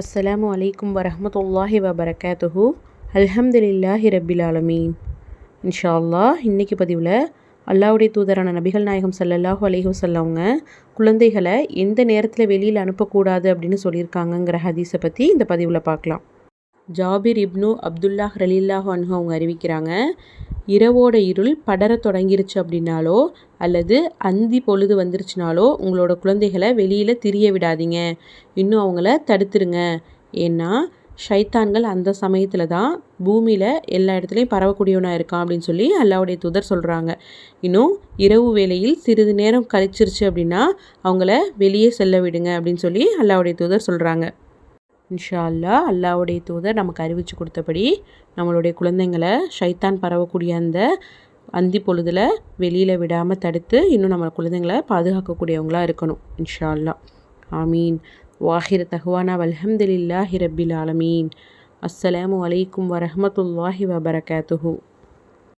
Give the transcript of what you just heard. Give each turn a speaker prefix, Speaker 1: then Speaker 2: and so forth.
Speaker 1: அஸ்ஸலாமு அலைக்கும் வரமத்துல்லாஹி வபரகாத்துஹு. அல்ஹம்துலில்லாஹி ரபில் ஆலமீன். இன்ஷா அல்லா இன்றைக்கி பதிவில் அல்லாவுடைய தூதரான நபிகள் நாயகம் சல்லல்லாஹு அலைஹி சொல்லவங்க குழந்தைகளை எந்த நேரத்தில் வெளியில் அனுப்பக்கூடாது அப்படின்னு சொல்லியிருக்காங்கங்கிற ஹதீஸை பற்றி இந்த பதிவில் பார்க்கலாம். ஜாபிர் இப்னு அப்துல்லாஹ் ரலில்லாஹு அன்ஹு அவங்க அறிவிக்கிறாங்க இரவோட இருள் படர தொடங்கிருச்சு அப்படின்னாலோ அல்லது அந்தி பொழுது வந்துருச்சுனாலோ உங்களோட குழந்தைகளை வெளியில் திரிய விடாதீங்க. இன்னும் அவங்கள தடுத்துருங்க. ஏன்னா ஷைத்தான்கள் அந்த சமயத்தில் தான் பூமியில் எல்லா இடத்துலையும் பரவக்கூடியவனாக இருக்கான் அப்படின்னு சொல்லி அல்லாவுடைய தூதர் சொல்கிறாங்க இன்னும் இரவு வேளையில் சிறிது நேரம் கழிச்சிருச்சு அப்படின்னா அவங்கள வெளியே செல்ல விடுங்க அப்படின்னு சொல்லி அல்லாவுடைய தூதர் சொல்கிறாங்க இன்ஷா அல்லா அல்லாவுடைய தூதர் நமக்கு அறிவிச்சு கொடுத்தபடி நம்மளுடைய குழந்தைங்களை ஷைத்தான் பரவக்கூடிய அந்த அந்தி பொழுதில் வெளியில் விடாமல் தடுத்து இன்னும் நம்ம குழந்தைங்களை பாதுகாக்கக்கூடியவங்களாக இருக்கணும் இன்ஷா அல்லா ஆமீன். வாஹிர தஹ்வானா வல்ஹம்துலில்லாஹி ரபில் ஆலமீன். அஸ்ஸலாமு அலைக்கும் வரஹமத்துல்லாஹி வபரகாத்துஹூ.